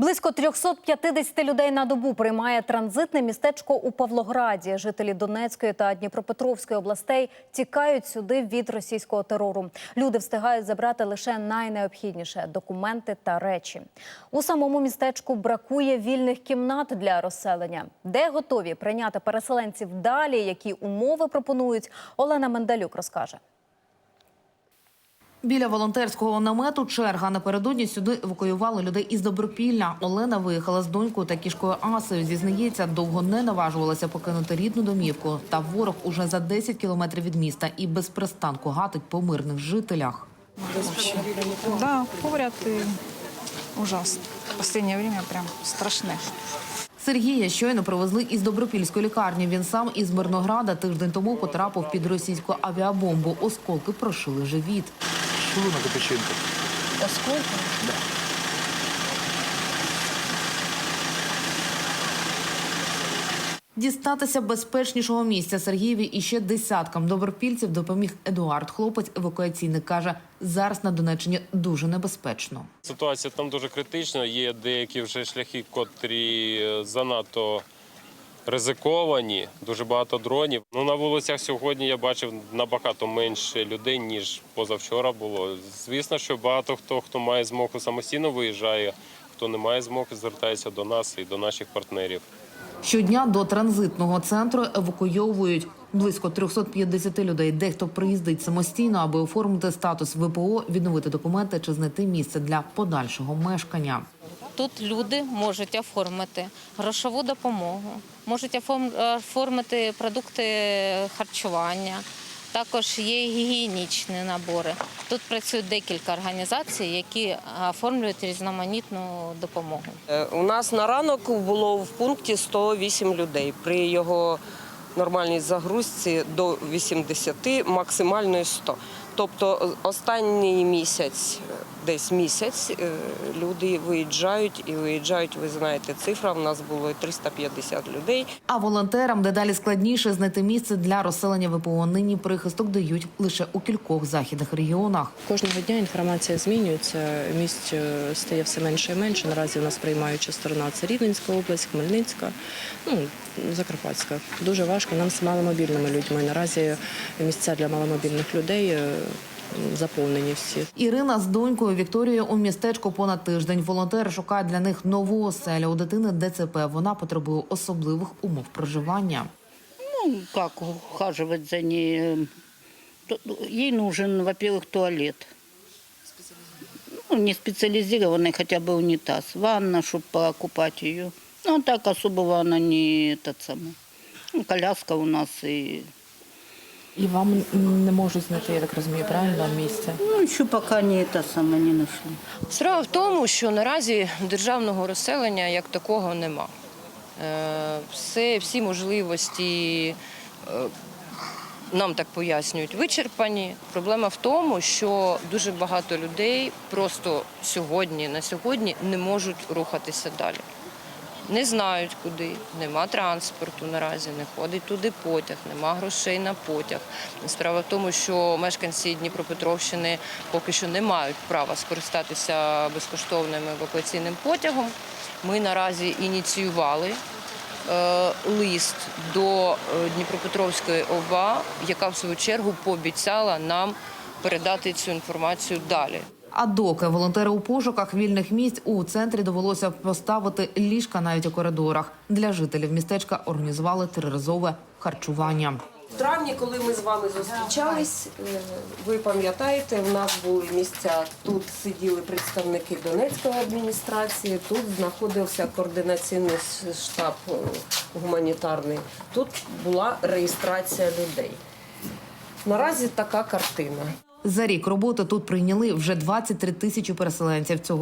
Близько 350 людей на добу приймає транзитне містечко у Павлограді. Жителі Донецької та Дніпропетровської областей тікають сюди від російського терору. Люди встигають забрати лише найнеобхідніше документи та речі. У самому містечку бракує вільних кімнат для розселення. Де готові прийняти переселенців далі? Які умови пропонують? Олена Мендалюк розкаже. Біля волонтерського намету черга напередодні сюди евакуювали людей із Добропілля. Олена виїхала з донькою та кішкою Асою. Зізнається, довго не наважувалася покинути рідну домівку. Та ворог уже за 10 кілометрів від міста і без пристанку гатить по мирних жителях. Да, и ужасно. Последнее время прям страшне. Сергія щойно привезли із Добропільської лікарні. Він сам із Мирнограда тиждень тому потрапив під російську авіабомбу. Осколки прошили живіт. Шлунок і печінка. Дістатися безпечнішого місця Сергієві і ще десяткам добропільців допоміг Едуард. Хлопець евакуаційник каже, зараз на Донеччині дуже небезпечно. Ситуація там дуже критична. Є деякі вже шляхи, котрі е, занадто ризиковані, дуже багато дронів. Ну на вулицях сьогодні я бачив набагато менше людей ніж позавчора було. Звісно, що багато хто хто має змогу самостійно виїжджає, хто не має змоги, звертається до нас і до наших партнерів. Щодня до транзитного центру евакуйовують близько 350 людей. Дехто приїздить самостійно, аби оформити статус ВПО, відновити документи чи знайти місце для подальшого мешкання. Тут люди можуть оформити грошову допомогу, можуть оформ- оформити продукти харчування. Також є гігієнічні набори. Тут працюють декілька організацій, які оформлюють різноманітну допомогу. Е, У нас на ранок було в пункті 108 людей. При його нормальній загрузці до 80, максимально 100. Тобто е, останній місяць, е, десь місяць, е, люди виїжджають і виїжджають, ви знаєте, цифра в нас було 350 людей. А волонтерам дедалі складніше знайти місце для розселення ВПО. Нині прихисток дають лише у кількох західних регіонах. Кожного дня інформація змінюється. Місць е, стає все менше і менше. Наразі у нас приймаюча сторона це Рівненська область, Хмельницька, ну Закарпатська. Дуже важко нам з маломобільними людьми. Наразі місця для маломобільних людей е, заповнені всі. Ірина з донькою Вікторією у містечку понад тиждень. Волонтери шукають для них нову оселю. У дитини ДЦП. Вона потребує особливих умов проживання. Ну, как ухаживать за ней? То- Ей нужен, во-первых, туалет. Ну, не специализированный хотя бы унитаз. Ванна, чтобы покупать ее. Ну, а так особого она не этот самый. Ну, коляска у нас и... І вам не можуть знайти, я так розумію, правильно місце. Ну, еще пока не это самое не нашли. Справа в тому, що наразі державного розселення як такого нема. Е, Все, всі можливості е, нам так пояснюють, вичерпані. Проблема в тому, що дуже багато людей просто сьогодні, на сьогодні не можуть рухатися далі. Не знають куди, нема транспорту наразі, не ходить туди потяг, нема грошей на потяг. Справа в тому, що мешканці Дніпропетровщини поки що не мають права скористатися безкоштовним евакуаційним потягом. Ми наразі ініціювали е, лист до е, Дніпропетровської ОВА, яка в свою чергу пообіцяла нам передати цю інформацію далі. А доки волонтери у пошуках вільних місць у центрі довелося поставити ліжка навіть у коридорах. Для жителів містечка організували триразове харчування. В травні, коли ми з вами зустрічались, е, ви пам'ятаєте, у нас були місця. Тут сиділи представники Донецької адміністрації, тут знаходився координаційний штаб е, гуманітарний. Тут була реєстрація людей. Наразі така картина. За рік роботи тут прийняли вже 23 тисячі переселенців. Цього